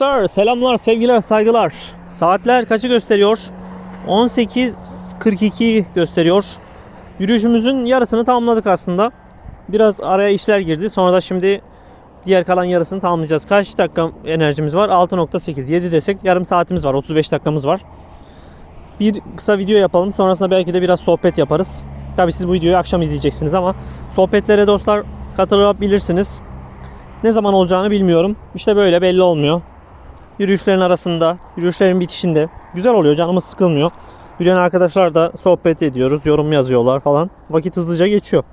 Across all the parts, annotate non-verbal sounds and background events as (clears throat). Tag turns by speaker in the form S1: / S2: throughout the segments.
S1: Arkadaşlar selamlar, sevgiler, saygılar. Saatler kaçı gösteriyor? 18.42 gösteriyor. Yürüyüşümüzün yarısını tamamladık aslında. Biraz araya işler girdi. Sonra da şimdi diğer kalan yarısını tamamlayacağız. Kaç dakika enerjimiz var? 6.8. 7 desek yarım saatimiz var. 35 dakikamız var. Bir kısa video yapalım. Sonrasında belki de biraz sohbet yaparız. Tabi siz bu videoyu akşam izleyeceksiniz ama sohbetlere dostlar katılabilirsiniz. Ne zaman olacağını bilmiyorum. İşte böyle belli olmuyor. Yürüyüşlerin arasında, yürüyüşlerin bitişinde. Güzel oluyor, canımız sıkılmıyor. Yürüyen arkadaşlar da sohbet ediyoruz, yorum yazıyorlar falan. Vakit hızlıca geçiyor.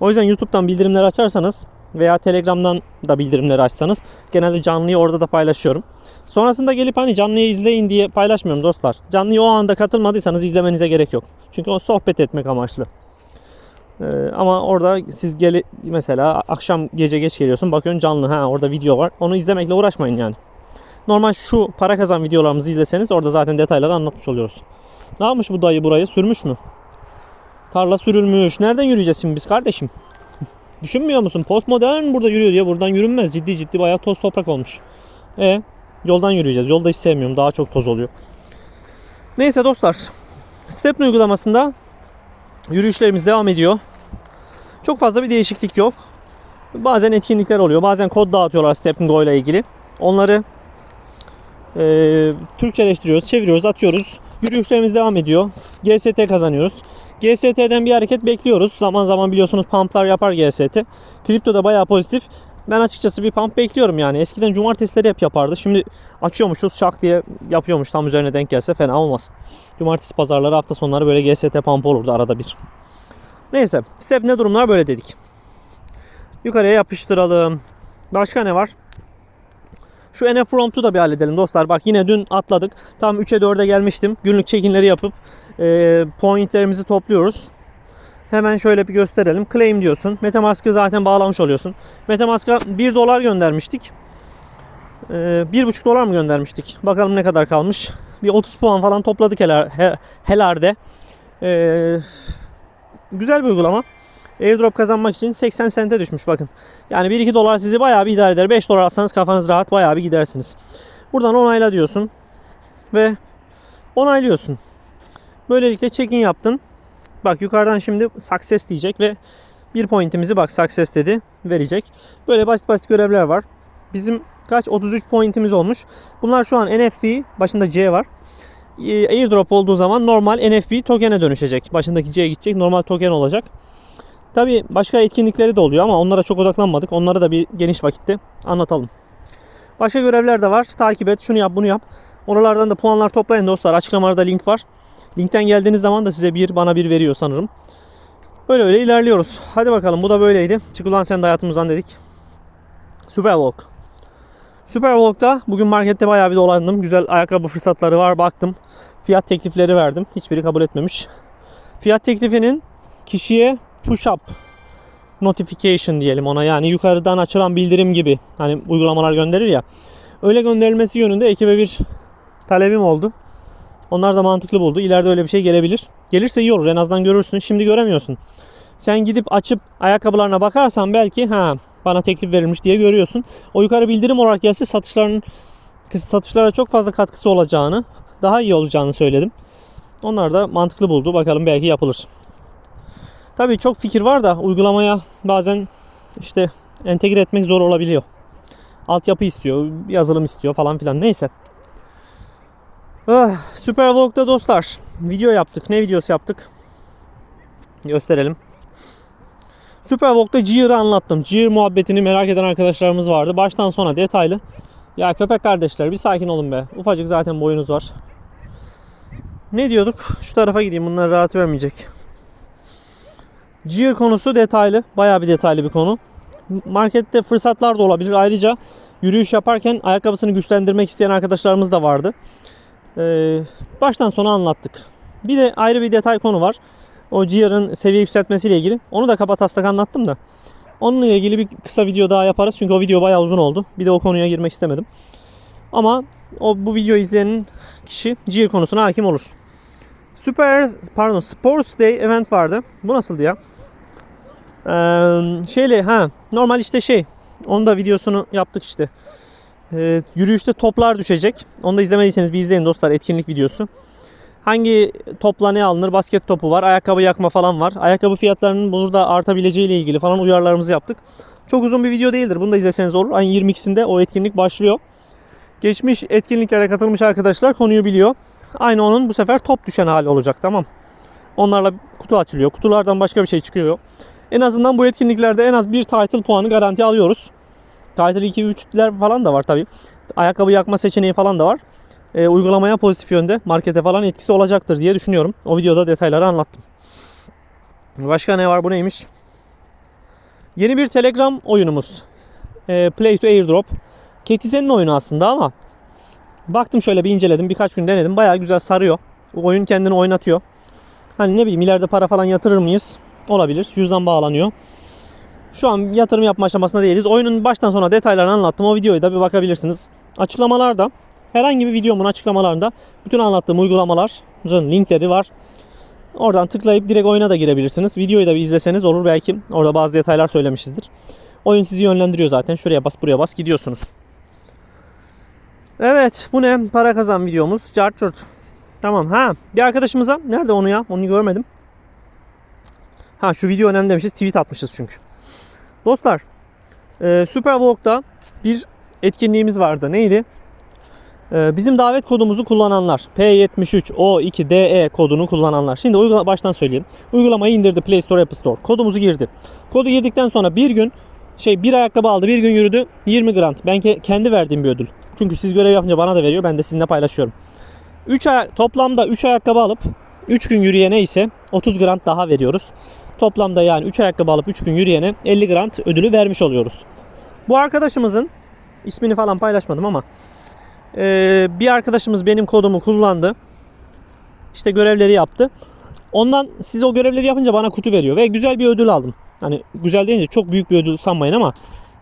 S1: O yüzden YouTube'dan bildirimleri açarsanız veya Telegram'dan da bildirimleri açsanız genelde canlıyı orada da paylaşıyorum. Sonrasında gelip hani canlıyı izleyin diye paylaşmıyorum dostlar. Canlıya o anda katılmadıysanız izlemenize gerek yok. Çünkü o sohbet etmek amaçlı. Ee, ama orada siz gele mesela akşam gece geç geliyorsun bakıyorsun canlı ha orada video var. Onu izlemekle uğraşmayın yani. Normal şu para kazan videolarımızı izleseniz orada zaten detayları anlatmış oluyoruz. Ne yapmış bu dayı burayı? Sürmüş mü? Tarla sürülmüş. Nereden yürüyeceğiz şimdi biz kardeşim? (laughs) Düşünmüyor musun? Postmodern burada yürüyor diye buradan yürünmez. Ciddi ciddi bayağı toz toprak olmuş. E yoldan yürüyeceğiz. Yolda hiç sevmiyorum. Daha çok toz oluyor. Neyse dostlar. Step uygulamasında yürüyüşlerimiz devam ediyor. Çok fazla bir değişiklik yok. Bazen etkinlikler oluyor. Bazen kod dağıtıyorlar Step Go ile ilgili. Onları e, Türkçeleştiriyoruz, çeviriyoruz, atıyoruz. Yürüyüşlerimiz devam ediyor. GST kazanıyoruz. GST'den bir hareket bekliyoruz. Zaman zaman biliyorsunuz pumplar yapar GST. Kripto da bayağı pozitif. Ben açıkçası bir pump bekliyorum yani. Eskiden cumartesileri hep yapardı. Şimdi açıyormuşuz şak diye yapıyormuş. Tam üzerine denk gelse fena olmaz. Cumartesi pazarları hafta sonları böyle GST pump olurdu arada bir. Neyse. Step ne durumlar böyle dedik. Yukarıya yapıştıralım. Başka ne var? Şu NF Prompt'u da bir halledelim dostlar. Bak yine dün atladık. Tam 3'e 4'e gelmiştim. Günlük check-in'leri yapıp e, pointlerimizi topluyoruz. Hemen şöyle bir gösterelim. Claim diyorsun. Metamask'ı zaten bağlamış oluyorsun. Metamask'a 1 dolar göndermiştik. E, 1,5 dolar mı göndermiştik? Bakalım ne kadar kalmış. Bir 30 puan falan topladık helar, he, helarde. E, güzel bir uygulama. Airdrop kazanmak için 80 sente düşmüş bakın. Yani 1-2 dolar sizi bayağı bir idare eder. 5 dolar atsanız kafanız rahat bayağı bir gidersiniz. Buradan onayla diyorsun. Ve onaylıyorsun. Böylelikle check-in yaptın. Bak yukarıdan şimdi success diyecek ve bir pointimizi bak success dedi verecek. Böyle basit basit görevler var. Bizim kaç 33 pointimiz olmuş. Bunlar şu an NFP başında C var. Ee, Airdrop olduğu zaman normal NFP token'e dönüşecek. Başındaki C'ye gidecek. Normal token olacak. Tabi başka etkinlikleri de oluyor ama onlara çok odaklanmadık. Onları da bir geniş vakitte anlatalım. Başka görevler de var. Takip et, şunu yap, bunu yap. Oralardan da puanlar toplayın dostlar. Açıklamalarda link var. Linkten geldiğiniz zaman da size bir, bana bir veriyor sanırım. Böyle öyle ilerliyoruz. Hadi bakalım bu da böyleydi. Çık ulan sen de hayatımızdan dedik. Superwalk. Superwalk'ta bugün markette bayağı bir dolandım. Güzel ayakkabı fırsatları var baktım. Fiyat teklifleri verdim. Hiçbiri kabul etmemiş. Fiyat teklifinin kişiye push up notification diyelim ona yani yukarıdan açılan bildirim gibi hani uygulamalar gönderir ya öyle gönderilmesi yönünde ekibe bir talebim oldu. Onlar da mantıklı buldu. İleride öyle bir şey gelebilir. Gelirse iyi olur. En azından görürsün. Şimdi göremiyorsun. Sen gidip açıp ayakkabılarına bakarsan belki ha bana teklif verilmiş diye görüyorsun. O yukarı bildirim olarak gelse satışların satışlara çok fazla katkısı olacağını, daha iyi olacağını söyledim. Onlar da mantıklı buldu. Bakalım belki yapılır. Tabii çok fikir var da uygulamaya bazen işte entegre etmek zor olabiliyor. Altyapı istiyor, yazılım istiyor falan filan. Neyse. Ah, Supervlog'da dostlar video yaptık. Ne videosu yaptık? Gösterelim. Supervlog'da Gear'ı anlattım. Gear muhabbetini merak eden arkadaşlarımız vardı. Baştan sona detaylı. Ya köpek kardeşler bir sakin olun be. Ufacık zaten boyunuz var. Ne diyorduk? Şu tarafa gideyim. Bunlar rahat vermeyecek. Gear konusu detaylı. Bayağı bir detaylı bir konu. Markette fırsatlar da olabilir. Ayrıca yürüyüş yaparken ayakkabısını güçlendirmek isteyen arkadaşlarımız da vardı. Ee, baştan sona anlattık. Bir de ayrı bir detay konu var. O Gear'ın seviye yükseltmesiyle ilgili. Onu da kapat taslak anlattım da. Onunla ilgili bir kısa video daha yaparız. Çünkü o video bayağı uzun oldu. Bir de o konuya girmek istemedim. Ama o bu video izleyen kişi Gear konusuna hakim olur. Süper pardon Sports Day event vardı. Bu nasıldı ya? Ee, şeyle ha normal işte şey. Onun da videosunu yaptık işte. Ee, yürüyüşte toplar düşecek. Onu da izlemediyseniz bir izleyin dostlar etkinlik videosu. Hangi topla ne alınır? Basket topu var, ayakkabı yakma falan var. Ayakkabı fiyatlarının burada artabileceği ile ilgili falan uyarılarımızı yaptık. Çok uzun bir video değildir. Bunu da izleseniz olur. Ayın 22'sinde o etkinlik başlıyor. Geçmiş etkinliklere katılmış arkadaşlar konuyu biliyor. Aynı onun bu sefer top düşen hali olacak tamam. Onlarla kutu açılıyor. Kutulardan başka bir şey çıkıyor. En azından bu etkinliklerde en az bir title puanı garanti alıyoruz. Title 2 3'ler falan da var tabi. Ayakkabı yakma seçeneği falan da var. E, uygulamaya pozitif yönde markete falan etkisi olacaktır diye düşünüyorum. O videoda detayları anlattım. Başka ne var bu neymiş? Yeni bir Telegram oyunumuz. E, Play to Airdrop. Ketizen'in oyunu aslında ama baktım şöyle bir inceledim. Birkaç gün denedim. Bayağı güzel sarıyor. Oyun kendini oynatıyor. Hani ne bileyim ileride para falan yatırır mıyız? Olabilir. Cüzdan bağlanıyor. Şu an yatırım yapma aşamasında değiliz. Oyunun baştan sona detaylarını anlattım. O videoyu da bir bakabilirsiniz. Açıklamalarda herhangi bir videomun açıklamalarında bütün anlattığım uygulamaların linkleri var. Oradan tıklayıp direkt oyuna da girebilirsiniz. Videoyu da bir izleseniz olur belki. Orada bazı detaylar söylemişizdir. Oyun sizi yönlendiriyor zaten. Şuraya bas buraya bas gidiyorsunuz. Evet bu ne? Para kazan videomuz. Cart curt. Tamam ha bir arkadaşımıza nerede onu ya? Onu görmedim. Ha şu video önemli demişiz. Tweet atmışız çünkü. Dostlar e, Superwalk'ta bir etkinliğimiz vardı. Neydi? E, bizim davet kodumuzu kullananlar. P73O2DE kodunu kullananlar. Şimdi uygula baştan söyleyeyim. Uygulamayı indirdi Play Store App Store. Kodumuzu girdi. Kodu girdikten sonra bir gün şey bir ayakkabı aldı bir gün yürüdü 20 grant. Ben ke- kendi verdiğim bir ödül. Çünkü siz görev yapınca bana da veriyor. Ben de sizinle paylaşıyorum. 3 ay- toplamda 3 ayakkabı alıp 3 gün yürüyene ise 30 grant daha veriyoruz. Toplamda yani 3 ayakkabı alıp 3 gün yürüyene 50 grant ödülü vermiş oluyoruz. Bu arkadaşımızın ismini falan paylaşmadım ama eee, bir arkadaşımız benim kodumu kullandı. İşte görevleri yaptı. Ondan siz o görevleri yapınca bana kutu veriyor ve güzel bir ödül aldım. Hani güzel deyince çok büyük bir ödül sanmayın ama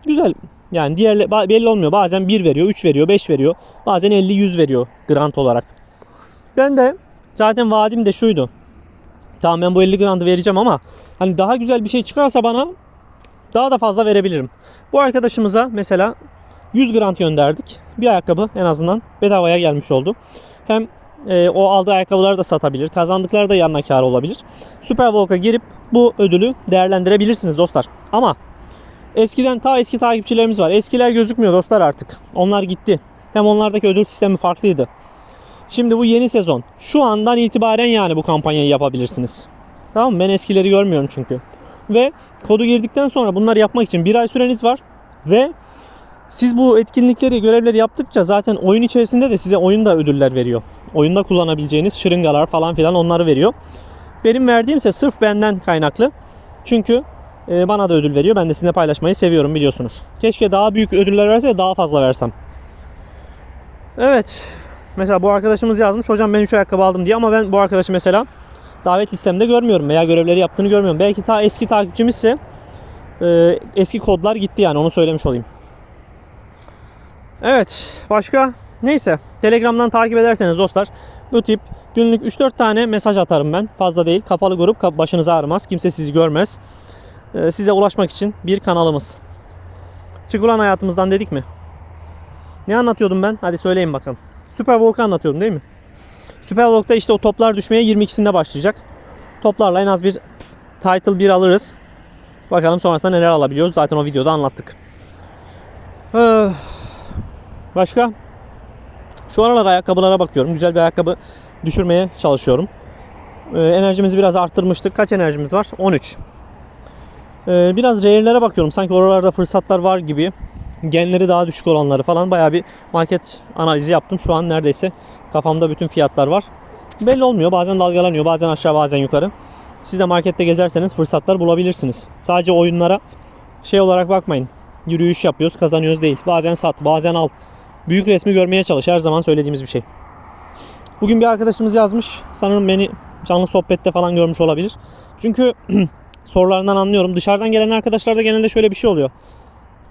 S1: güzel. Yani diğer belli olmuyor. Bazen 1 veriyor, 3 veriyor, 5 veriyor. Bazen 50 100 veriyor grant olarak. Ben de zaten vaadim de şuydu. Tamam ben bu 50 grantı vereceğim ama hani daha güzel bir şey çıkarsa bana daha da fazla verebilirim. Bu arkadaşımıza mesela 100 grant gönderdik. Bir ayakkabı en azından bedavaya gelmiş oldu. Hem e, o aldığı ayakkabıları da satabilir. Kazandıkları da yanına kar olabilir. Superwalk'a girip bu ödülü değerlendirebilirsiniz dostlar. Ama eskiden ta eski takipçilerimiz var. Eskiler gözükmüyor dostlar artık. Onlar gitti. Hem onlardaki ödül sistemi farklıydı. Şimdi bu yeni sezon. Şu andan itibaren yani bu kampanyayı yapabilirsiniz. Tamam mı? Ben eskileri görmüyorum çünkü. Ve kodu girdikten sonra bunları yapmak için bir ay süreniz var. Ve siz bu etkinlikleri, görevleri yaptıkça zaten oyun içerisinde de size oyunda ödüller veriyor. Oyunda kullanabileceğiniz şırıngalar falan filan onları veriyor. Benim verdiğimse sırf benden kaynaklı. Çünkü e, bana da ödül veriyor. Ben de sizinle paylaşmayı seviyorum biliyorsunuz. Keşke daha büyük ödüller verse daha fazla versem. Evet. Mesela bu arkadaşımız yazmış. Hocam ben 3 ayakkabı aldım diye ama ben bu arkadaşı mesela davet listemde görmüyorum veya görevleri yaptığını görmüyorum. Belki ta eski takipçimizse e, eski kodlar gitti yani onu söylemiş olayım. Evet. Başka? Neyse. Telegram'dan takip ederseniz dostlar bu tip günlük 3-4 tane mesaj atarım ben. Fazla değil. Kapalı grup başınızı ağrımaz. Kimse sizi görmez. E, size ulaşmak için bir kanalımız. Çık ulan hayatımızdan dedik mi? Ne anlatıyordum ben? Hadi söyleyin bakalım. Superwalk'ı anlatıyordum değil mi? Superwalk'ta işte o toplar düşmeye 22'sinde başlayacak. Toplarla en az bir title 1 alırız. Bakalım sonrasında neler alabiliyoruz. Zaten o videoda anlattık. Öf. Başka? Şu aralar ayakkabılara bakıyorum. Güzel bir ayakkabı düşürmeye çalışıyorum. Ee, enerjimizi biraz arttırmıştık. Kaç enerjimiz var? 13. Ee, biraz rare'lere bakıyorum. Sanki oralarda fırsatlar var gibi. Genleri daha düşük olanları falan bayağı bir market analizi yaptım. Şu an neredeyse kafamda bütün fiyatlar var. Belli olmuyor. Bazen dalgalanıyor. Bazen aşağı bazen yukarı. Siz de markette gezerseniz fırsatlar bulabilirsiniz. Sadece oyunlara şey olarak bakmayın. Yürüyüş yapıyoruz kazanıyoruz değil. Bazen sat bazen al. Büyük resmi görmeye çalış. Her zaman söylediğimiz bir şey. Bugün bir arkadaşımız yazmış. Sanırım beni canlı sohbette falan görmüş olabilir. Çünkü (clears throat) sorularından anlıyorum. Dışarıdan gelen arkadaşlarda genelde şöyle bir şey oluyor.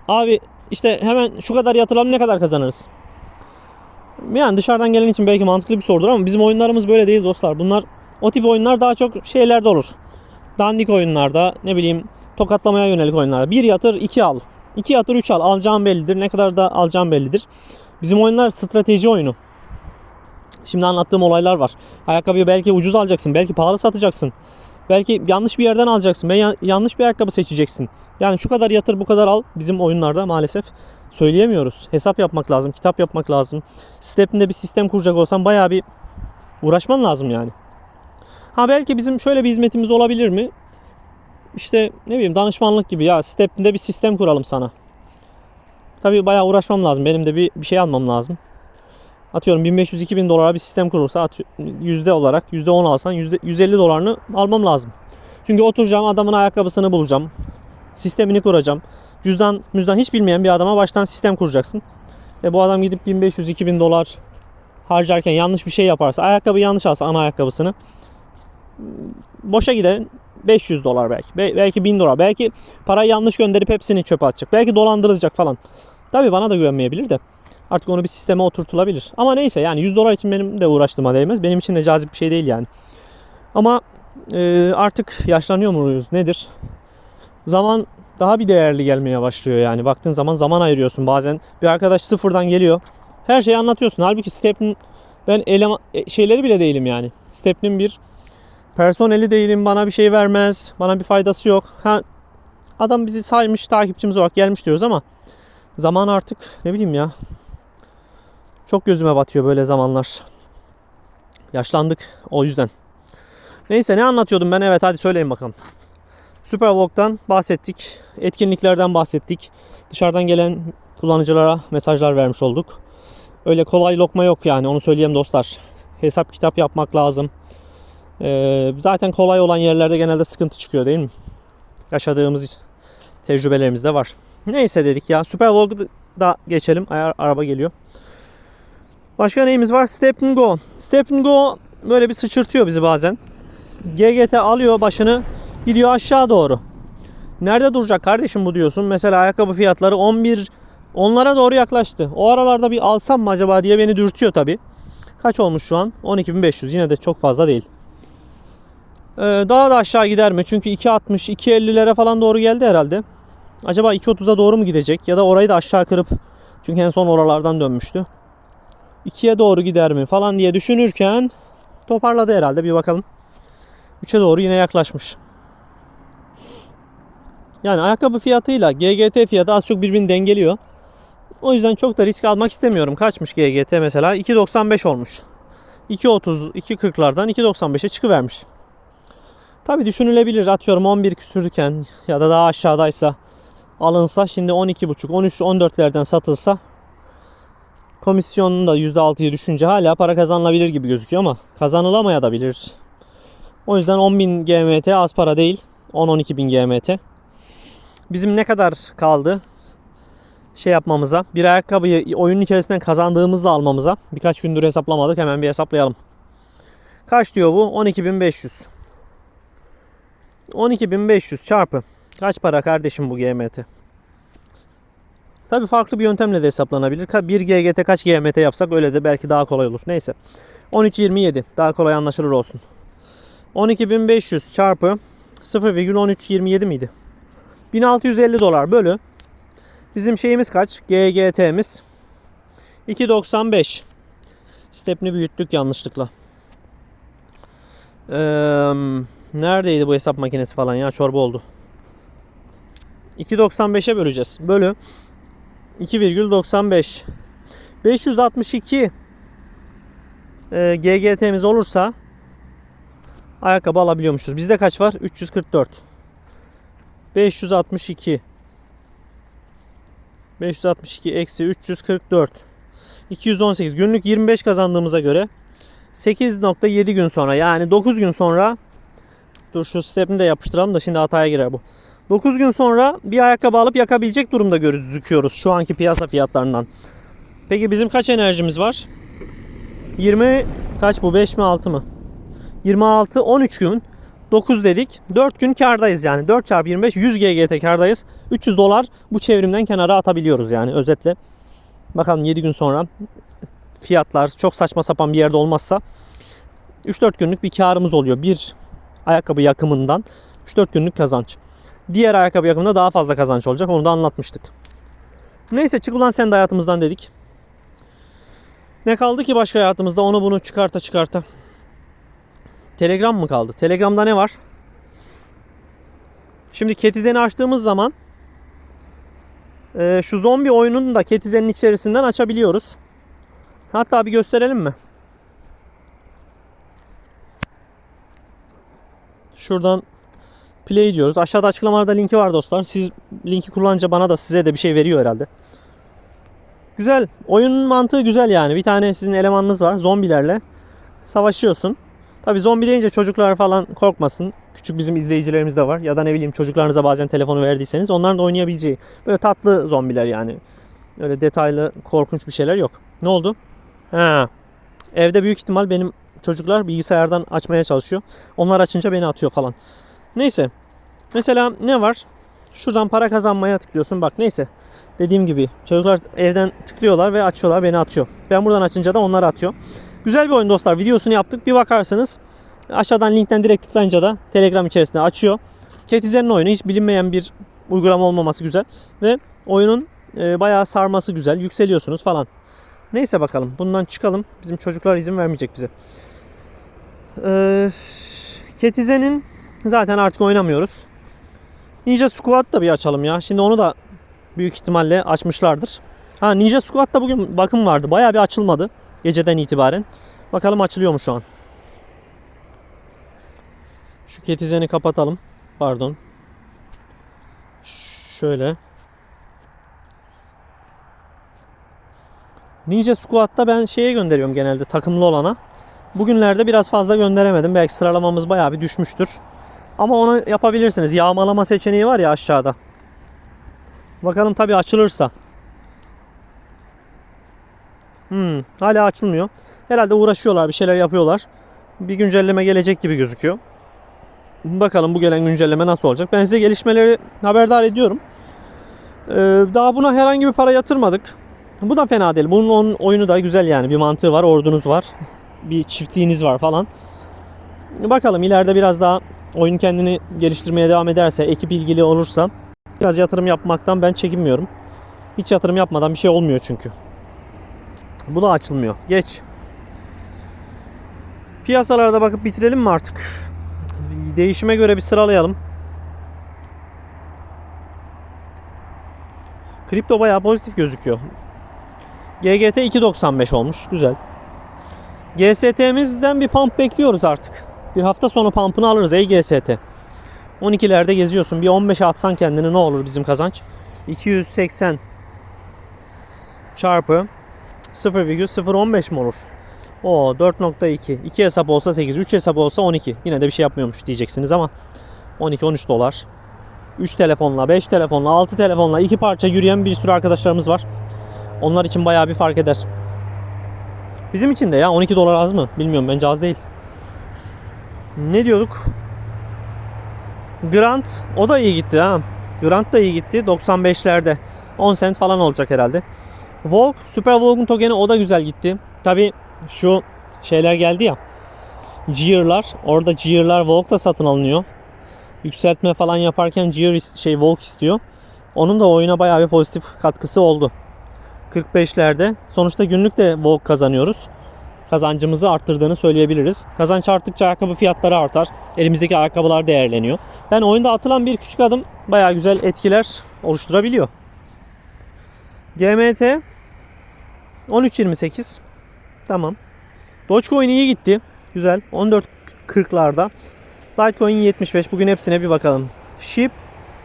S1: Abi işte hemen şu kadar yatıralım ne kadar kazanırız? Yani dışarıdan gelen için belki mantıklı bir sorudur ama bizim oyunlarımız böyle değil dostlar. Bunlar o tip oyunlar daha çok şeylerde olur. Dandik oyunlarda ne bileyim tokatlamaya yönelik oyunlarda. Bir yatır iki al. 2 yatır 3 al. Alacağın bellidir. Ne kadar da alacağın bellidir. Bizim oyunlar strateji oyunu. Şimdi anlattığım olaylar var. Ayakkabıyı belki ucuz alacaksın, belki pahalı satacaksın. Belki yanlış bir yerden alacaksın. Veya yanlış bir ayakkabı seçeceksin. Yani şu kadar yatır bu kadar al bizim oyunlarda maalesef söyleyemiyoruz. Hesap yapmak lazım, kitap yapmak lazım. Step'inde bir sistem kuracak olsan bayağı bir uğraşman lazım yani. Ha belki bizim şöyle bir hizmetimiz olabilir mi? İşte ne bileyim danışmanlık gibi ya Step'inde bir sistem kuralım sana. Tabii bayağı uğraşmam lazım. Benim de bir, bir şey almam lazım. Atıyorum 1500-2000 dolara bir sistem kurulsa atı- yüzde olarak yüzde 10 alsan yüzde 150 dolarını almam lazım. Çünkü oturacağım adamın ayakkabısını bulacağım. Sistemini kuracağım. Cüzdan müzdan hiç bilmeyen bir adama baştan sistem kuracaksın. E bu adam gidip 1500-2000 dolar harcarken yanlış bir şey yaparsa, ayakkabı yanlış alsa ana ayakkabısını boşa giden 500 dolar belki. Be- belki 1000 dolar. Belki parayı yanlış gönderip hepsini çöpe atacak. Belki dolandırılacak falan. Tabii bana da güvenmeyebilir de. Artık onu bir sisteme oturtulabilir. Ama neyse yani 100 dolar için benim de uğraştığıma değmez. Benim için de cazip bir şey değil yani. Ama e, artık yaşlanıyor muyuz? Nedir? Zaman daha bir değerli gelmeye başlıyor yani. Baktığın zaman zaman ayırıyorsun bazen. Bir arkadaş sıfırdan geliyor. Her şeyi anlatıyorsun. Halbuki Step'in ben elema, e, şeyleri bile değilim yani. Step'in bir personeli değilim. Bana bir şey vermez. Bana bir faydası yok. Ha, adam bizi saymış takipçimiz olarak gelmiş diyoruz ama zaman artık ne bileyim ya. Çok gözüme batıyor böyle zamanlar. Yaşlandık o yüzden. Neyse ne anlatıyordum ben? Evet hadi söyleyin bakalım. Supervlog'dan bahsettik. Etkinliklerden bahsettik. Dışarıdan gelen kullanıcılara mesajlar vermiş olduk. Öyle kolay lokma yok yani onu söyleyeyim dostlar. Hesap kitap yapmak lazım. Ee, zaten kolay olan yerlerde genelde sıkıntı çıkıyor değil mi? Yaşadığımız tecrübelerimiz de var. Neyse dedik ya. Supervlog'da geçelim. Ayar, araba geliyor. Başka neyimiz var? Step and Go. Step and Go böyle bir sıçırtıyor bizi bazen. GGT alıyor başını gidiyor aşağı doğru. Nerede duracak kardeşim bu diyorsun. Mesela ayakkabı fiyatları 11 onlara doğru yaklaştı. O aralarda bir alsam mı acaba diye beni dürtüyor tabi. Kaç olmuş şu an? 12.500 yine de çok fazla değil. Ee, daha da aşağı gider mi? Çünkü 2.60 2.50'lere falan doğru geldi herhalde. Acaba 2.30'a doğru mu gidecek? Ya da orayı da aşağı kırıp çünkü en son oralardan dönmüştü. 2'ye doğru gider mi falan diye düşünürken toparladı herhalde bir bakalım. 3'e doğru yine yaklaşmış. Yani ayakkabı fiyatıyla GGT fiyatı az çok birbirini dengeliyor. O yüzden çok da risk almak istemiyorum. Kaçmış GGT mesela? 2.95 olmuş. 2.30, 2.40'lardan 2.95'e çıkıvermiş. Tabi düşünülebilir. Atıyorum 11 küsürken ya da daha aşağıdaysa alınsa şimdi 12.5, 13, 14'lerden satılsa komisyonun da %6'yı düşünce hala para kazanılabilir gibi gözüküyor ama kazanılamayabilir. O yüzden 10.000 GMT az para değil. 10-12.000 GMT. Bizim ne kadar kaldı şey yapmamıza? Bir ayakkabıyı oyunun içerisinden kazandığımızla almamıza. Birkaç gündür hesaplamadık. Hemen bir hesaplayalım. Kaç diyor bu? 12.500. 12.500 çarpı. Kaç para kardeşim bu GMT? Tabi farklı bir yöntemle de hesaplanabilir. Ka- Bir GGT kaç GMT yapsak öyle de belki daha kolay olur. Neyse. 13.27 daha kolay anlaşılır olsun. 12.500 çarpı 0,1327 miydi? 1650 dolar bölü bizim şeyimiz kaç? GGT'miz 2.95 Stepni büyüttük yanlışlıkla. Ee, neredeydi bu hesap makinesi falan ya çorba oldu. 2.95'e böleceğiz. Bölü 2,95 562 e, GGT'miz olursa ayakkabı alabiliyormuşuz. Bizde kaç var? 344 562 562 eksi 344 218 günlük 25 kazandığımıza göre 8.7 gün sonra yani 9 gün sonra dur şu stepini de yapıştıralım da şimdi hataya girer bu. 9 gün sonra bir ayakkabı alıp yakabilecek durumda gözüküyoruz şu anki piyasa fiyatlarından. Peki bizim kaç enerjimiz var? 20 kaç bu 5 mi 6 mı? 26 13 gün 9 dedik. 4 gün kardayız yani. 4 çarpı 25 100 GGT kardayız. 300 dolar bu çevrimden kenara atabiliyoruz yani özetle. Bakalım 7 gün sonra fiyatlar çok saçma sapan bir yerde olmazsa 3-4 günlük bir karımız oluyor. Bir ayakkabı yakımından 3-4 günlük kazanç. Diğer ayakkabı yakımında daha fazla kazanç olacak. Onu da anlatmıştık. Neyse çık ulan sen de hayatımızdan dedik. Ne kaldı ki başka hayatımızda onu bunu çıkarta çıkarta. Telegram mı kaldı? Telegram'da ne var? Şimdi Ketizen'i açtığımız zaman e, şu zombi oyununu da Ketizen'in içerisinden açabiliyoruz. Hatta bir gösterelim mi? Şuradan play diyoruz. Aşağıda açıklamalarda linki var dostlar. Siz linki kullanınca bana da size de bir şey veriyor herhalde. Güzel. Oyunun mantığı güzel yani. Bir tane sizin elemanınız var zombilerle. Savaşıyorsun. Tabi zombi deyince çocuklar falan korkmasın. Küçük bizim izleyicilerimiz de var. Ya da ne bileyim çocuklarınıza bazen telefonu verdiyseniz onların da oynayabileceği. Böyle tatlı zombiler yani. Öyle detaylı korkunç bir şeyler yok. Ne oldu? Ha. Evde büyük ihtimal benim çocuklar bilgisayardan açmaya çalışıyor. Onlar açınca beni atıyor falan. Neyse. Mesela ne var? Şuradan para kazanmaya tıklıyorsun. Bak neyse. Dediğim gibi çocuklar evden tıklıyorlar ve açıyorlar beni atıyor. Ben buradan açınca da onları atıyor. Güzel bir oyun dostlar. Videosunu yaptık. Bir bakarsınız. Aşağıdan linkten direkt tıklayınca da Telegram içerisinde açıyor. Ketizen'in oyunu hiç bilinmeyen bir uygulama olmaması güzel. Ve oyunun e, bayağı sarması güzel. Yükseliyorsunuz falan. Neyse bakalım. Bundan çıkalım. Bizim çocuklar izin vermeyecek bize. Ee, Ketizen'in zaten artık oynamıyoruz. Ninja Squad da bir açalım ya. Şimdi onu da büyük ihtimalle açmışlardır. Ha Ninja Squad'da bugün bakım vardı. Bayağı bir açılmadı geceden itibaren. Bakalım açılıyor mu şu an? Şu ketizeni kapatalım. Pardon. Şöyle. Ninja Squad'da ben şeye gönderiyorum genelde takımlı olana. Bugünlerde biraz fazla gönderemedim. Belki sıralamamız bayağı bir düşmüştür. Ama onu yapabilirsiniz. Yağmalama seçeneği var ya aşağıda. Bakalım tabi açılırsa. Hmm, hala açılmıyor. Herhalde uğraşıyorlar, bir şeyler yapıyorlar. Bir güncelleme gelecek gibi gözüküyor. Bakalım bu gelen güncelleme nasıl olacak. Ben size gelişmeleri haberdar ediyorum. Ee, daha buna herhangi bir para yatırmadık. Bu da fena değil. Bunun oyunu da güzel yani. Bir mantığı var, ordunuz var. Bir çiftliğiniz var falan. Bakalım ileride biraz daha oyun kendini geliştirmeye devam ederse, ekip ilgili olursa biraz yatırım yapmaktan ben çekinmiyorum. Hiç yatırım yapmadan bir şey olmuyor çünkü. Bu da açılmıyor. Geç. Piyasalarda bakıp bitirelim mi artık? Değişime göre bir sıralayalım. Kripto bayağı pozitif gözüküyor. GGT 2.95 olmuş. Güzel. GST'mizden bir pump bekliyoruz artık. Bir hafta sonu pump'ını alırız ey GST. 12'lerde geziyorsun. Bir 15'e atsan kendini ne olur bizim kazanç? 280 çarpı 0,015 mi olur? O 4.2. 2 hesap olsa 8, 3 hesap olsa 12. Yine de bir şey yapmıyormuş diyeceksiniz ama 12-13 dolar. 3 telefonla, 5 telefonla, 6 telefonla iki parça yürüyen bir sürü arkadaşlarımız var. Onlar için bayağı bir fark eder. Bizim için de ya 12 dolar az mı? Bilmiyorum bence az değil. Ne diyorduk? Grant o da iyi gitti ha. Grant da iyi gitti 95'lerde. 10 cent falan olacak herhalde. Volk, Super Volk'un tokeni o da güzel gitti. Tabi şu şeyler geldi ya. Gear'lar. Orada Gear'lar Volk'la satın alınıyor. Yükseltme falan yaparken Gear şey Volk istiyor. Onun da oyuna bayağı bir pozitif katkısı oldu. 45'lerde. Sonuçta günlük de Volk kazanıyoruz. Kazancımızı arttırdığını söyleyebiliriz. Kazanç arttıkça ayakkabı fiyatları artar. Elimizdeki ayakkabılar değerleniyor. Yani oyunda atılan bir küçük adım bayağı güzel etkiler oluşturabiliyor. GMT 13.28 Tamam. Dogecoin iyi gitti. Güzel. 14.40'larda. Litecoin 75. Bugün hepsine bir bakalım. SHIB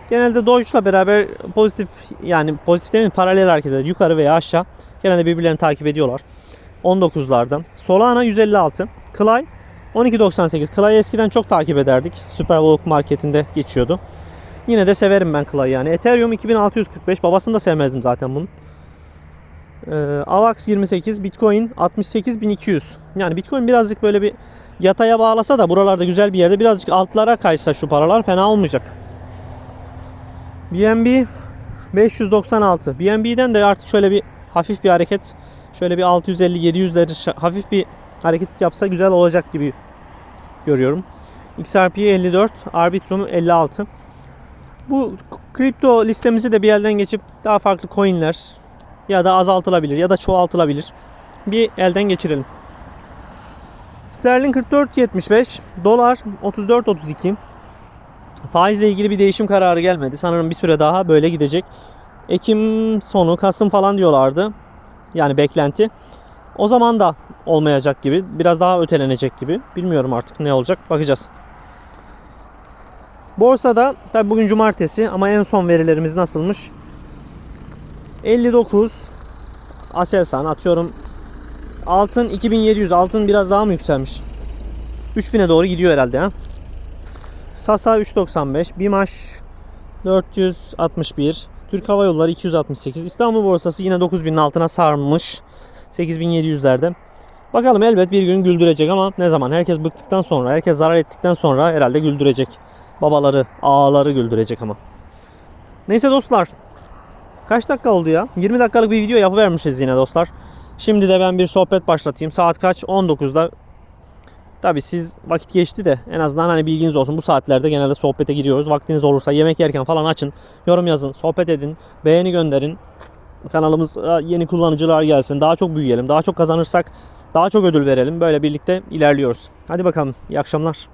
S1: genelde Doge'la beraber pozitif yani pozitif değil mi? Paralel hareket eder. Yukarı veya aşağı. Genelde birbirlerini takip ediyorlar. 19'larda. Solana 156. Clay 12.98. Clay'ı eskiden çok takip ederdik. Superwalk marketinde geçiyordu. Yine de severim ben Clay'ı yani. Ethereum 2645. Babasını da sevmezdim zaten bunun. Ee, AVAX 28, Bitcoin 68.200. Yani Bitcoin birazcık böyle bir yataya bağlasa da buralarda güzel bir yerde birazcık altlara kaçsa şu paralar fena olmayacak. BNB 596. BNB'den de artık şöyle bir hafif bir hareket şöyle bir 650-700'leri şa- hafif bir hareket yapsa güzel olacak gibi görüyorum. XRP 54, Arbitrum 56. Bu kripto listemizi de bir elden geçip daha farklı coinler ya da azaltılabilir ya da çoğaltılabilir. Bir elden geçirelim. Sterlin 44.75, dolar 34.32. Faizle ilgili bir değişim kararı gelmedi. Sanırım bir süre daha böyle gidecek. Ekim sonu, Kasım falan diyorlardı. Yani beklenti. O zaman da olmayacak gibi. Biraz daha ötelenecek gibi. Bilmiyorum artık ne olacak. Bakacağız. Borsada tabi bugün cumartesi ama en son verilerimiz nasılmış? 59 Aselsan atıyorum altın 2700 altın biraz daha mı yükselmiş? 3000'e doğru gidiyor herhalde ha. Sasa 395 Bimaş 461 Türk Hava Yolları 268 İstanbul borsası yine 9000'in altına sarmış 8700'lerde. Bakalım elbet bir gün güldürecek ama ne zaman? Herkes bıktıktan sonra, herkes zarar ettikten sonra herhalde güldürecek. Babaları, ağaları güldürecek ama. Neyse dostlar. Kaç dakika oldu ya? 20 dakikalık bir video yapıvermişiz yine dostlar. Şimdi de ben bir sohbet başlatayım. Saat kaç? 19'da. Tabi siz vakit geçti de en azından hani bilginiz olsun. Bu saatlerde genelde sohbete gidiyoruz. Vaktiniz olursa yemek yerken falan açın. Yorum yazın, sohbet edin, beğeni gönderin. Kanalımız yeni kullanıcılar gelsin. Daha çok büyüyelim. Daha çok kazanırsak daha çok ödül verelim. Böyle birlikte ilerliyoruz. Hadi bakalım. İyi akşamlar.